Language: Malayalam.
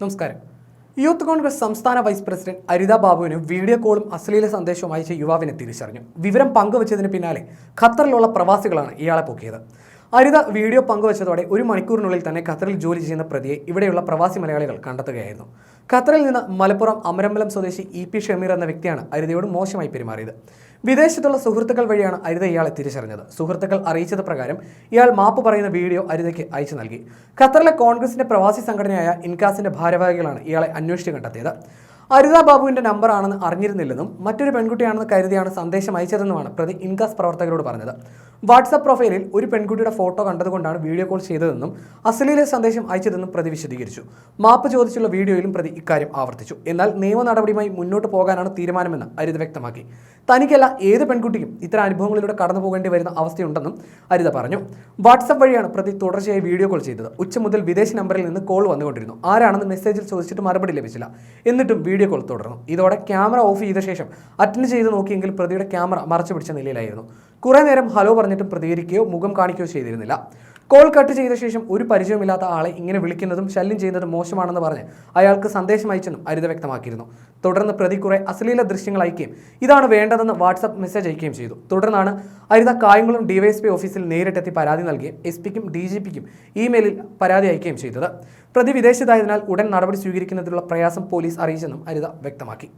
നമസ്കാരം. യൂത്ത് കോൺഗ്രസ് സംസ്ഥാന വൈസ് പ്രസിഡന്റ് അരിത ബാബുവിന് വീഡിയോ കോളും അശ്ലീല സന്ദേശവും അയച്ച യുവാവിനെ തിരിച്ചറിഞ്ഞു. വിവരം പങ്കുവച്ചതിന് പിന്നാലെ ഖത്തറിലുള്ള പ്രവാസികളാണ് ഇയാളെ പൊക്കിയത്. അരിത വീഡിയോ പങ്കുവച്ചതോടെ ഒരു മണിക്കൂറിനുള്ളിൽ തന്നെ ഖത്തറിൽ ജോലി ചെയ്യുന്ന പ്രതിയെ ഇവിടെയുള്ള പ്രവാസി മലയാളികൾ കണ്ടെത്തുകയായിരുന്നു. ഖത്തറിൽ നിന്ന് മലപ്പുറം അമരമ്പലം സ്വദേശി ഇ പി ഷമീർ എന്ന വ്യക്തിയാണ് അരിതയോട് മോശമായി പെരുമാറിയത്. വിദേശത്തുള്ള സുഹൃത്തുക്കൾ വഴിയാണ് അരിത ഇയാളെ തിരിച്ചറിഞ്ഞത്. സുഹൃത്തുക്കൾ അറിയിച്ചത് പ്രകാരം ഇയാൾ മാപ്പ് പറയുന്ന വീഡിയോ അരിതയ്ക്ക് അയച്ചു നൽകി. ഖത്തറിലെ കോൺഗ്രസിന്റെ പ്രവാസി സംഘടനയായ ഇൻകാസിന്റെ ഭാരവാഹികളാണ് ഇയാളെ അന്വേഷിച്ച് കണ്ടെത്തിയത്. അരിത ബാബുവിന്റെ നമ്പറാണെന്ന് അറിഞ്ഞിരുന്നില്ലെന്നും മറ്റൊരു പെൺകുട്ടിയാണെന്ന് കരുതിയാണ് സന്ദേശം അയച്ചതെന്നുമാണ് പ്രതി ഇൻകാസ് പ്രവർത്തകരോട് പറഞ്ഞത്. വാട്സപ്പ് പ്രൊഫൈലിൽ ഒരു പെൺകുട്ടിയുടെ ഫോട്ടോ കണ്ടതുകൊണ്ടാണ് വീഡിയോ കോൾ ചെയ്തതെന്നും അശ്ലീല സന്ദേശം അയച്ചതെന്നും പ്രതി വിശദീകരിച്ചു. മാപ്പ് ചോദിച്ചുള്ള വീഡിയോയിലും പ്രതി ഇക്കാര്യം ആവർത്തിച്ചു. എന്നാൽ നിയമ നടപടിയുമായി മുന്നോട്ട് പോകാനാണ് തീരുമാനമെന്ന് അരിത വ്യക്തമാക്കി. തനിക്കല്ല ഏത് പെൺകുട്ടിക്കും ഇത്തരം അനുഭവങ്ങളിലൂടെ കടന്നു പോകേണ്ടി വരുന്ന അവസ്ഥയുണ്ടെന്നും അരിത പറഞ്ഞു. വാട്സപ്പ് വഴിയാണ് പ്രതി തുടർച്ചയായി വീഡിയോ കോൾ ചെയ്തത്. ഉച്ച മുതൽ വിദേശ നമ്പറിൽ നിന്ന് കോൾ വന്നുകൊണ്ടിരുന്നു. ആരാണെന്ന് മെസ്സേജിൽ ചോദിച്ചിട്ട് മറുപടി ലഭിച്ചില്ല. എന്നിട്ടും വീഡിയോ കോൾ തുടർന്നു. ഇതോടെ ക്യാമറ ഓഫ് ചെയ്ത ശേഷം അറ്റൻഡ് ചെയ്ത് നോക്കിയെങ്കിൽ പ്രതിയുടെ ക്യാമറ മറച്ചു പിടിച്ച നിലയിലായിരുന്നു. കുറേ നേരം ഹലോ പറഞ്ഞിട്ടും പ്രതികരിക്കുകയോ മുഖം കാണിക്കുകയോ ചെയ്തിരുന്നില്ല. കോൾ കട്ട് ചെയ്ത ശേഷം ഒരു പരിചയമില്ലാത്ത ആളെ ഇങ്ങനെ വിളിക്കുന്നതും ശല്യം ചെയ്യുന്നതും മോശമാണെന്ന് പറഞ്ഞ് അയാൾക്ക് സന്ദേശം അയച്ചെന്നും അരിത വ്യക്തമാക്കിയിരുന്നു. തുടർന്ന് പ്രതി കുറെ അശ്ലീല ദൃശ്യങ്ങൾ അയക്കുകയും ഇതാണ് വേണ്ടതെന്ന് വാട്സപ്പ് മെസ്സേജ് അയക്കുകയും ചെയ്തു. തുടർന്നാണ് അരിത കായംകുളം ഡിവൈഎസ്പി ഓഫീസിൽ നേരിട്ടെത്തി പരാതി നൽകുകയും എസ് പിക്കും ഡി ജി പിക്കും ഇമെയിലിൽ പരാതി അയക്കുകയും ചെയ്തത്. പ്രതി വിദേശത്തായതിനാൽ ഉടൻ നടപടി സ്വീകരിക്കുന്നതിനുള്ള പ്രയാസം പോലീസ് അറിയിച്ചെന്നും അരിത വ്യക്തമാക്കി.